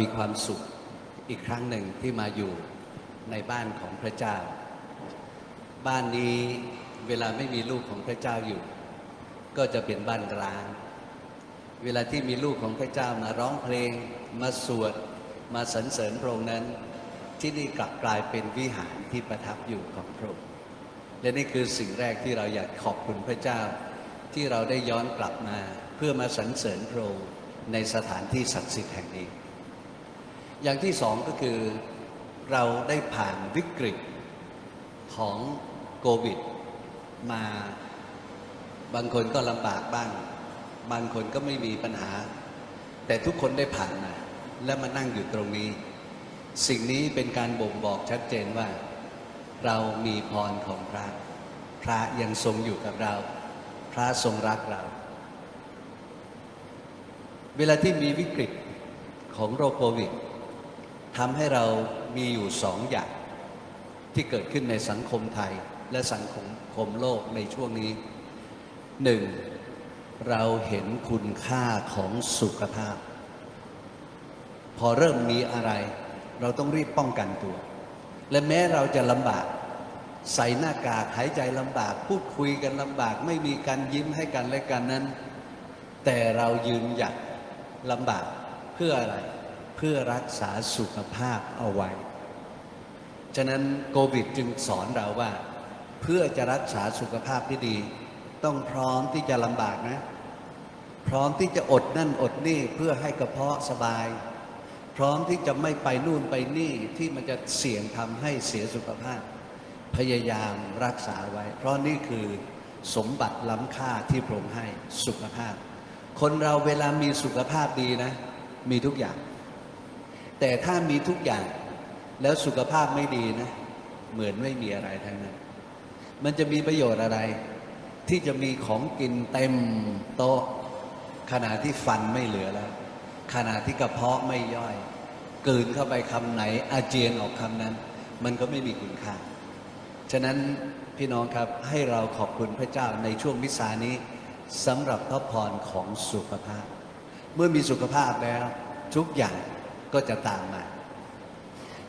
มีความสุขอีกครั้งหนึ่งที่มาอยู่ในบ้านของพระเจ้า บ้านนี้เวลาไม่มีลูกของพระเจ้าอยู่ ก็จะเป็นบ้านร้าง เวลาที่มีลูกของพระเจ้ามาร้องเพลง มาสวด มาสรรเสริญพระองค์นั้น ที่นี่กลับกลายเป็นวิหารที่ประทับอยู่ของพระองค์และนี่คือสิ่งแรกที่เราอยากขอบคุณพระเจ้า ที่เราได้ย้อนกลับมาเพื่อมาสรรเสริญพระองค์ในสถานที่ศักดิ์สิทธิ์แห่งนี้ อย่างที่สองก็คือเราได้ผ่านวิกฤตของโควิด มาบางคนก็ลำบากบ้าง บางคนก็ไม่มีปัญหา แต่ทุกคนได้ผ่านมา และมานั่งอยู่ตรงนี้ สิ่งนี้เป็นการบ่งบอกชัดเจนว่า เรามีพรของพระ พระยังทรงอยู่กับเรา พระทรงรักเรา เวลาที่มีวิกฤตของโรคโควิด ทำให้เรามีอยู่สองอย่างที่เกิดขึ้นในสังคมไทยและสังคมคมโลกในช่วงนี้หนึ่งเราเห็นคุณค่าของสุขภาพ พอเริ่มมีอะไร เราต้องรีบป้องกันตัว และแม้เราจะลำบาก ใส่หน้ากากหายใจลำบาก พูดคุยกันลำบาก ไม่มีการยิ้มให้กันและกันนั้น แต่เรายืนหยัดลำบากเพื่ออะไร เพื่อรักษาสุขภาพเอาไว้ ฉะนั้นโควิดจึงสอนเราว่า เพื่อจะรักษาสุขภาพที่ดี ต้องพร้อมที่จะลำบากนะ พร้อมที่จะอดนั่นอดนี่เพื่อให้กระเพาะสบาย พร้อมที่จะไม่ไปนู่นไปนี่ที่มันจะเสี่ยงทำให้เสียสุขภาพ พยายามรักษาไว้ เพราะนี่คือสมบัติล้ำค่าที่พระองค์ให้สุขภาพ คนเราเวลามีสุขภาพดีนะ มีทุกอย่าง แต่ถ้ามีทุกอย่างแล้วสุขภาพไม่ดีนะ เหมือนไม่มีอะไรทั้งนั้น มันจะมีประโยชน์อะไร ที่จะมีของกินเต็มโต๊ะ ขณะที่ฟันไม่เหลือแล้ว ขณะที่กระเพาะไม่ย่อยกลืนเข้าไปคำไหน อาเจียนออกคำนั้น มันก็ไม่มีคุณค่า ฉะนั้นพี่น้องครับให้เราขอบคุณพระเจ้าในช่วงวิสานี้สำหรับพระพรของสุขภาพ เมื่อมีสุขภาพแล้วทุกอย่าง ก็จะตามมา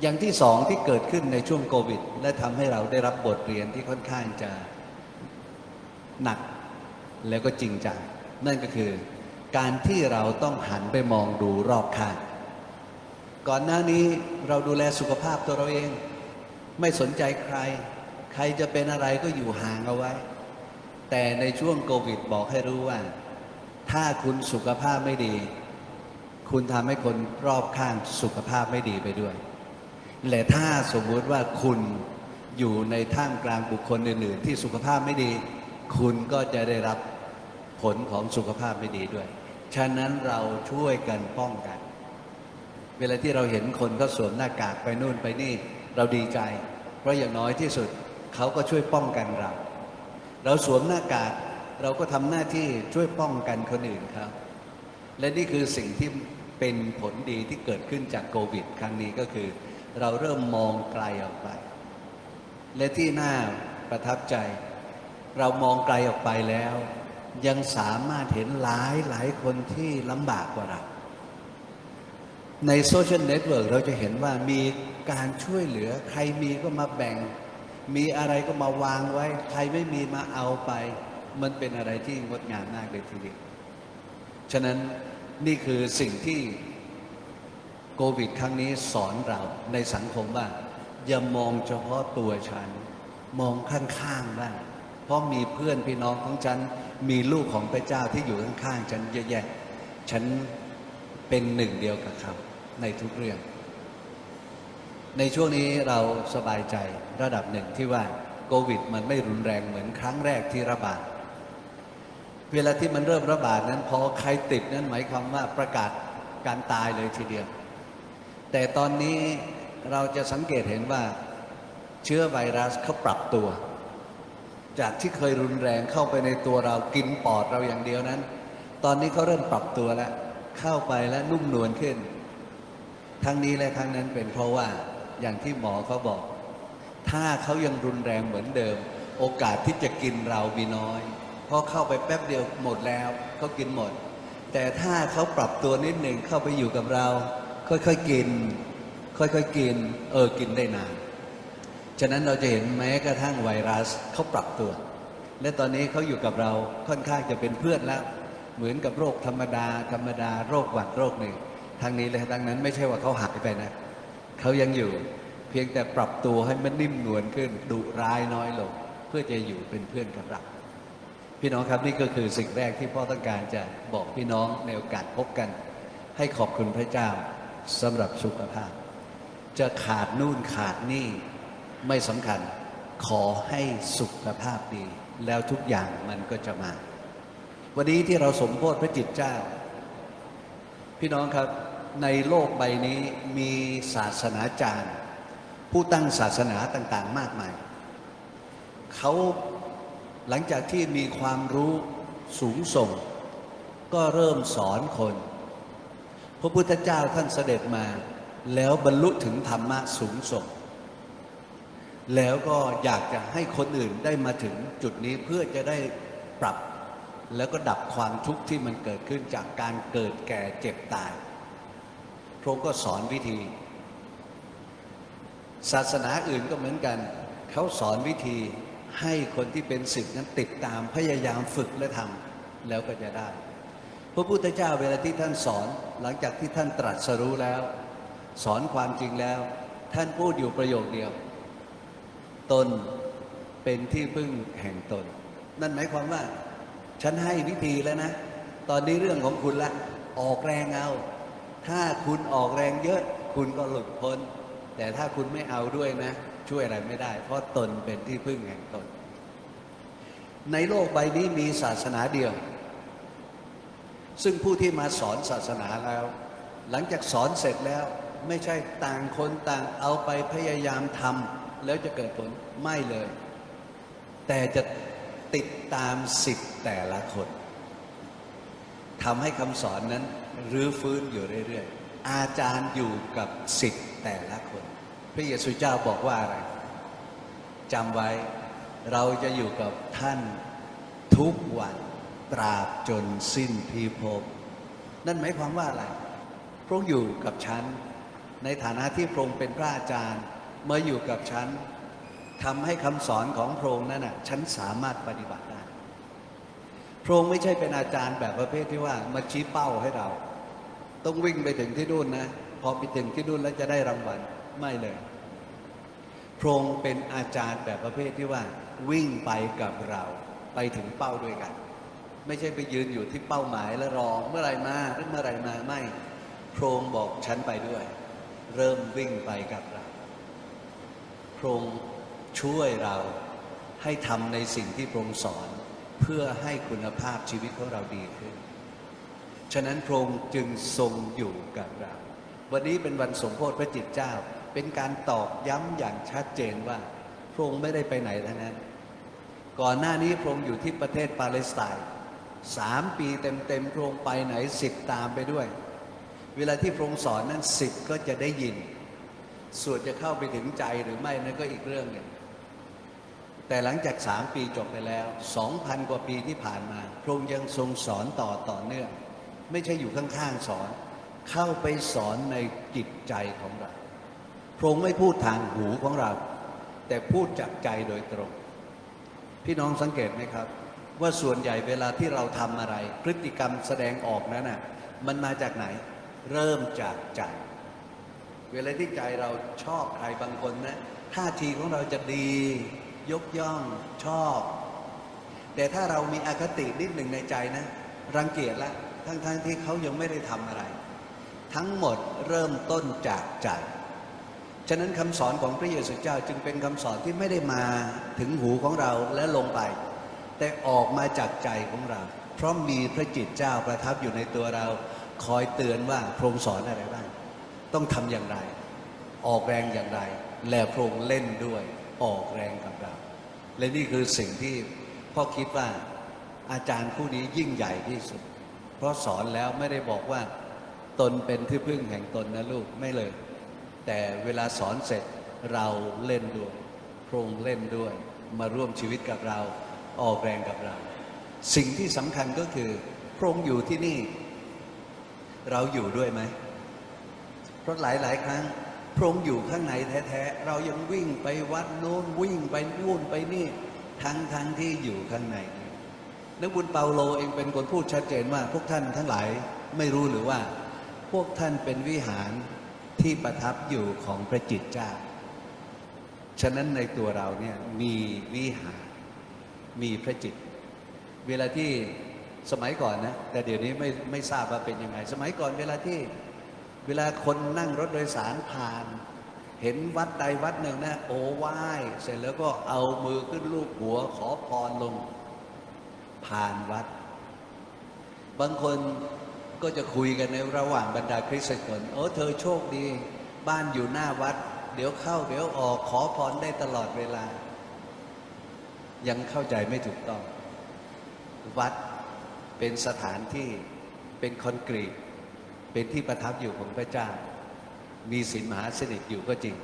อย่างที่สองที่เกิดขึ้นในช่วงโควิด และทำให้เราได้รับบทเรียนที่ค่อนข้างจะหนักแล้วก็จริงจัง นั่นก็คือการที่เราต้องหันไปมองดูรอบข้าง ก่อนหน้านี้เราดูแลสุขภาพตัวเราเอง ไม่สนใจใคร ใครจะเป็นอะไรก็อยู่ห่างเอาไว้ แต่ในช่วงโควิดบอกให้รู้ว่า ถ้าคุณสุขภาพไม่ดี คุณทำให้คนรอบข้างสุขภาพไม่ดีไปด้วยและถ้าสมมุติว่าคุณอยู่ในท่ามกลางบุคคลอื่น ๆ ที่สุขภาพไม่ดี คุณก็จะได้รับผลของสุขภาพไม่ดีด้วย ฉะนั้นเราช่วยกันป้องกัน เวลาที่เราเห็นคนเขาสวมหน้ากากไปนู่นไปนี่เราดีใจ เพราะอย่างน้อยที่สุดเขาก็ช่วยป้องกันเรา เราสวมหน้ากากเราก็ทำหน้าที่ช่วยป้องกันคนอื่นครับ และนี่คือสิ่งที่ เป็นผลดีที่เกิดขึ้นจากโควิด ครั้งนี้ก็คือ เราเริ่มมองไกลออกไป และที่น่าประทับใจ เรามองไกลออกไปแล้ว ยังสามารถเห็นหลายหลายคนที่ลำบากกว่าเรา ในโซเชียลเน็ตเวิร์กเราจะเห็นว่ามีการช่วยเหลือใครมีก็มาแบ่ง มีอะไรก็มาวางไว้ ใครไม่มีมาเอาไป มันเป็นอะไรที่งดงามมากเลยทีเดียวฉะนั้น นี่คือสิ่งที่โควิดครั้งนี้สอนเราในสังคมว่า อย่ามองเฉพาะตัวฉัน มองข้างๆบ้าง เพราะมีเพื่อนพี่น้องของฉัน มีลูกของพระเจ้าที่อยู่ข้างๆฉันเยอะแยะ ฉันเป็นหนึ่งเดียวกับเขาในทุกเรื่อง ในช่วงนี้เราสบายใจระดับหนึ่งที่ว่าโควิด มันไม่รุนแรงเหมือนครั้งแรกที่ระบาด เวลาที่มันเริ่มระบาดนั้น พอใครติดนั้นหมายความว่าประกาศการตายเลยทีเดียว แต่ตอนนี้เราจะสังเกตเห็นว่าเชื้อไวรัสเขาปรับตัว จากที่เคยรุนแรงเข้าไปในตัวเรากินปอดเราอย่างเดียวนั้น ตอนนี้เขาเริ่มปรับตัวแล้ว เข้าไปแล้วนุ่มนวลขึ้น ทั้งนี้และทั้งนั้นเป็นเพราะว่าอย่างที่หมอเขาบอก ถ้าเขายังรุนแรงเหมือนเดิม โอกาสที่จะกินเรามีน้อย ราะเข้าไปแป๊บเดียวหมดแล้วเขากินหมด แต่ถ้าเขาปรับตัวนิดหนึ่งเข้าไปอยู่กับเรา ค่อยๆกิน ค่อยๆกิน เออกินได้นาน ฉะนั้นเราจะเห็นแม้กระทั่งไวรัสเขาปรับตัว และตอนนี้เขาอยู่กับเราค่อนข้างจะเป็นเพื่อนแล้วเหมือนกับโรคธรรมดา ธรรมดาโรคหวัดโรคหนึ่งทางนี้เลยทางนั้นไม่ใช่ว่าเขาหายไปนะเขายังอยู่เพียงแต่ปรับตัวให้มันนิ่มนวลขึ้นดุร้ายน้อยลง เพื่อจะอยู่เป็นเพื่อนกับเรา พี่น้องครับนี่ก็คือสิ่งแรกที่พ่อต้องการจะบอกพี่น้องในโอกาสพบกัน ให้ขอบคุณพระเจ้าสำหรับสุขภาพ จะขาดนู่นขาดนี่ไม่สำคัญขอให้สุขภาพดี แล้วทุกอย่างมันก็จะมา วันนี้ที่เราสมโพธิพระจิตเจ้า พี่น้องครับในโลกใบนี้มีศาสนาจารย์ ผู้ตั้งศาสนาต่างๆ มากมายเขา หลังจากที่มีความรู้สูงส่ง ก็เริ่มสอนคน พระพุทธเจ้าท่านเสด็จมา แล้วบรรลุถึงธรรมะสูงส่ง แล้วก็อยากจะให้คนอื่นได้มาถึงจุดนี้เพื่อจะได้ปรับ แล้วก็ดับความทุกข์ที่มันเกิดขึ้นจากการเกิดแก่เจ็บตาย พระองค์ก็สอนวิธี ศาสนาอื่นก็เหมือนกัน เขาสอนวิธี ให้คนที่เป็นศิษย์นั้นติดตามพยายามฝึกและทำแล้วก็จะได้ พระพุทธเจ้าเวลาที่ท่านสอนหลังจากที่ท่านตรัสรู้แล้ว สอนความจริงแล้ว ท่านพูดอยู่ประโยคเดียว ตนเป็นที่พึ่งแห่งตน นั่นหมายความว่า ฉันให้วิธีแล้วนะ ตอนนี้เรื่องของคุณละออกแรงเอา ถ้าคุณออกแรงเยอะ คุณก็หลุดพ้น แต่ถ้าคุณไม่เอาด้วยนะ ช่วยอะไรไม่ได้ เพราะตนเป็นที่พึ่งแห่งตน ในโลกใบนี้มีศาสนาเดียว ซึ่งผู้ที่มาสอนศาสนาแล้ว หลังจากสอนเสร็จแล้วไม่ใช่ต่างคนต่างเอาไปพยายามทำแล้วจะเกิดผลไม่เลย แต่จะติดตามสิทธิ์แต่ละคนทำให้คำสอนนั้นรื้อฟื้นอยู่เรื่อยๆ อาจารย์อยู่กับสิทธิ์แต่ละคน พระเยซูเจ้าบอกว่าอะไรจำไว้เราจะอยู่กับท่านทุกวันตราบจนสิ้นพีภพนั่นหมายความว่าอะไรพระองค์อยู่กับฉัน ในฐานะที่พระองค์เป็นพระอาจารย์เมื่ออยู่กับฉันทำให้คำสอนของพระองค์นั้นน่ะฉันสามารถปฏิบัติได้พระองค์ไม่ใช่เป็นอาจารย์แบบประเภทที่ว่ามาชี้เป้าให้เรา ต้องวิ่งไปถึงที่นู่นนะ พอไปถึงที่นู่นแล้วจะได้รางวัล ไม่เลย พระองค์เป็นอาจารย์แบบประเภทที่ว่า วิ่งไปกับเราไปถึงเป้าด้วยกัน ไม่ใช่ไปยืนอยู่ที่เป้าหมายแล้วรอเมื่อไรมาหรือเมื่อไรมาไม่พระองค์บอกฉันไปด้วย เริ่มวิ่งไปกับเราพระองค์ช่วยเราให้ทำในสิ่งที่พระองค์สอน เพื่อให้คุณภาพชีวิตของเราดีขึ้น ฉะนั้นพระองค์จึงทรงอยู่กับเรา วันนี้เป็นวันสมโพธิพระจิตเจ้า เป็นการตอกย้ำอย่างชัดเจนว่า พระองค์ไม่ได้ไปไหนทั้งนั้น ก่อนหน้านี้พระองค์อยู่ที่ประเทศปาเลสไตน์สามปีเต็มๆพระองค์ไปไหนสิบตามไปด้วย เวลาที่พระองค์สอนนั้นสิบก็จะได้ยินส่วนจะเข้าไปถึงใจหรือไม่นั่นก็อีกเรื่องหนึ่งแต่หลังจากสามปีจบไปแล้วสองพันกว่าปีที่ผ่านมา พระองค์ยังทรงสอนต่อต่อเนื่อง ไม่ใช่อยู่ข้างๆสอน เข้าไปสอนในจิตใจของเรา พระองค์ไม่พูดทางหูของเรา แต่พูดจากใจโดยตรง พี่น้องสังเกตไหมครับ ว่าส่วนใหญ่เวลาที่เราทำอะไร พฤติกรรมแสดงออกนั้นน่ะมันมาจากไหน เริ่มจากใจ เวลาที่ใจเราชอบใครบางคนนะท่าทีของเราจะดี ยกย่องชอบ แต่ถ้าเรามีอคตินิดหนึ่งในใจนะ รังเกียจแล้วทั้งๆทที่เขายังไม่ได้ทำอะไร ทั้งหมดเริ่มต้นจากใจ ฉะนั้นคำสอนของพระเยซูเจ้าจึงเป็นคำสอนที่ไม่ได้มาถึงหูของเราและลงไป แต่ออกมาจากใจของเรา เพราะมีพระจิตเจ้าประทับอยู่ในตัวเรา คอยเตือนว่าพระองค์สอนอะไรบ้าง ต้องทำอย่างไร ออกแรงอย่างไร และพระองค์เล่นด้วย ออกแรงกับเรา และนี่คือสิ่งที่พ่อคิดว่าอาจารย์ผู้นี้ยิ่งใหญ่ที่สุด เพราะสอนแล้วไม่ได้บอกว่า ตนเป็นที่พึ่งแห่งตนนะลูกไม่เลย แต่เวลาสอนเสร็จเราเล่นด้วยพระองค์เล่นด้วย มาร่วมชีวิตกับเราออกแรงกับเรา สิ่งที่สำคัญก็คือพระองค์อยู่ที่นี่ เราอยู่ด้วยไหมเพราะหลาย ๆ ครั้งพระองค์อยู่ข้างในแท้ๆ เรายังวิ่งไปวัดโน้นวิ่งไปนู่นไปนี่ ทั้งทั้งที่อยู่ข้างในนักบุญเปาโลเองเป็นคนพูดชัดเจนว่า พวกท่านทั้งหลายไม่รู้หรือว่า พวกท่านเป็นวิหาร ที่ประทับอยู่ของพระจิตเจ้า ฉะนั้นในตัวเราเนี่ยมีวิหาร มีพระจิต เวลาที่สมัยก่อนนะ แต่เดี๋ยวนี้ไม่ไม่ทราบว่าเป็นยังไง สมัยก่อนเวลาที่เวลาคนนั่งรถโดยสารผ่าน เห็นวัดใดวัดหนึ่งนะโอ้ไหว้เสร็จแล้วก็เอามือขึ้นลูกหัวขอพรลง ผ่านวัด บางคน ก็จะคุยกันในระหว่างบรรดาคริสเตียนโอ้เธอโชคดี บ้านอยู่หน้าวัด เดี๋ยวเข้าเดี๋ยวออกขอพรได้ตลอดเวลา ยังเข้าใจไม่ถูกต้อง วัดเป็นสถานที่เป็นคอนกรีต เป็นที่ประทับอยู่ของพระเจ้า มีศีลมหาสนิทอยู่ก็จริง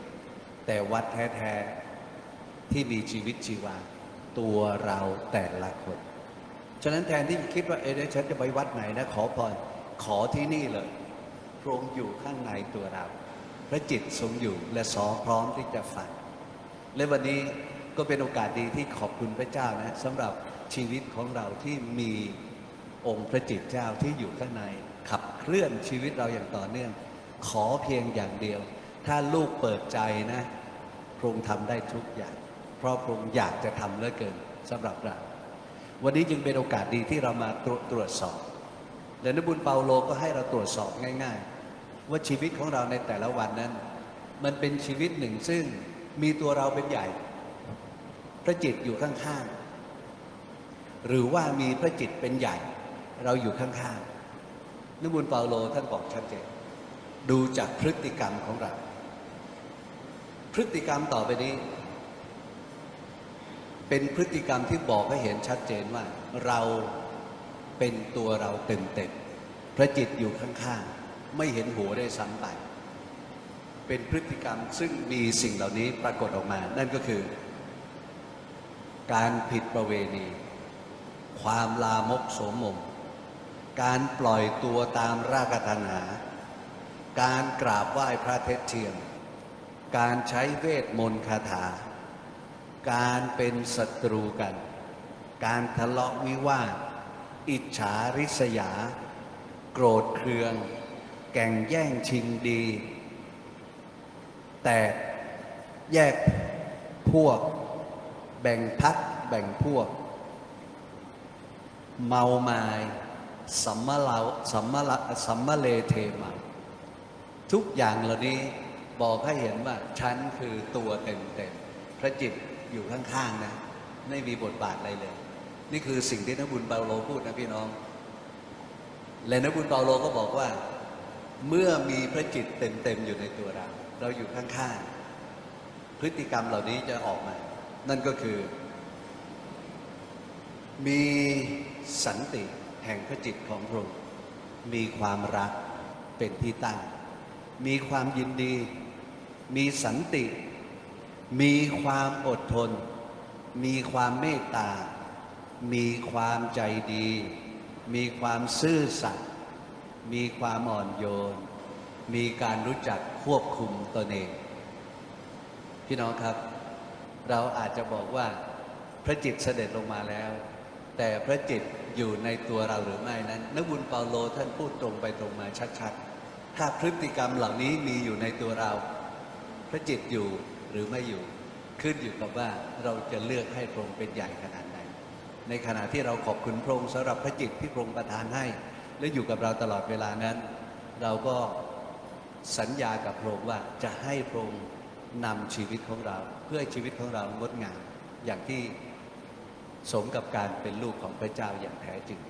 แต่วัดแท้ๆที่มีชีวิตชีวา ตัวเราแต่ละคน ฉะนั้นแทนที่จะคิดว่าเอเดี๋ยวฉันจะไปวัดไหนนะขอพร ขอที่นี่เลยพระองค์อยู่ข้างในตัวเรา พระจิตทรงอยู่และสอพร้อมที่จะฟังและวันนี้ก็เป็นโอกาสดีที่ขอบคุณพระเจ้านะสำหรับชีวิตของเราที่มีองค์พระจิตเจ้าที่อยู่ข้างใน ขับเคลื่อนชีวิตเราอย่างต่อเนื่อง ขอเพียงอย่างเดียว ถ้าลูกเปิดใจนะพระองค์ทำได้ทุกอย่าง เพราะพระองค์อยากจะทำเหลือเกินสำหรับเรา วันนี้จึงเป็นโอกาสดีที่เรามาตรวตรวจสอบ และนบุญเปาโลก็ให้เราตรวจสอบง่าย ๆ ว่าชีวิตของเราในแต่ละวันนั้น มันเป็นชีวิตหนึ่งซึ่งมีตัวเราเป็นใหญ่ พระจิตอยู่ข้างๆหรือว่ามีพระจิตเป็นใหญ่ เราอยู่ข้างๆนบุญเปาโลท่านบอกชัดเจนดูจากพฤติกรรมของเรา พฤติกรรมต่อไปนี้ เป็นพฤติกรรมที่บอกให้เห็นชัดเจนว่าเรา เป็นตัวเราเต็มๆพระจิตอยู่ข้างๆ ไม่เห็นหัวได้ซ้ำไป เป็นพฤติกรรมซึ่งมีสิ่งเหล่านี้ปรากฏออกมา นั่นก็คือ การผิดประเวณี ความลามกโสมม การปล่อยตัวตามรากตัณหา การกราบไหว้พระเทศเทียม การใช้เวทมนต์คาถา การเป็นศัตรูกัน การทะเลาะวิวาท อิจฉาริษยา โกรธเคือง แก่งแย่งชิงดี แต่แยกพวก แบ่งพักแบ่งพวก เมามายสัมมาเลาสัมมาละสัมมาเลเทมาทุกอย่างเหล่านี้บอกให้เห็นว่าฉันคือตัวเต็มๆพระจิตอยู่ข้างๆนะ ไม่มีบทบาทอะไรเลย นี่คือสิ่งที่นักบุญเปาโลพูดนะพี่น้อง และนักบุญเปาโลก็บอกว่า เมื่อมีพระจิตเต็มๆอยู่ในตัวเรา เราอยู่ข้างๆพฤติกรรมเหล่านี้จะออกมา นั่นก็คือ มีสันติแห่งพระจิตของพระองค์มีความรักเป็นที่ตั้ง มีความยินดี มีสันติ มีความอดทน มีความเมตตา มีความใจดี มีความซื่อสัตย์มีความอ่อนโยน มีการรู้จักควบคุมตนเอง พี่น้องครับ เราอาจจะบอกว่าพระจิตเสด็จลงมาแล้ว แต่พระจิตอยู่ในตัวเราหรือไม่นั้นนักบุญเปาโลท่านพูดตรงไปตรงมาชัดๆถ้าพฤติกรรมเหล่านี้มีอยู่ในตัวเรา พระจิตอยู่หรือไม่อยู่ ขึ้นอยู่กับว่าเราจะเลือกให้พระองค์เป็นใหญ่ขนาดไหน ในขณะที่เราขอบคุณพระองค์สำหรับพระจิตที่พระองค์ประทานให้ และอยู่กับเราตลอดเวลานั้น เราก็สัญญากับพระองค์ว่าจะให้พระองค์นำชีวิตของเรา เพื่อชีวิตของเรางดงามอย่างที่สมกับการเป็นลูกของพระเจ้าอย่างแท้จริง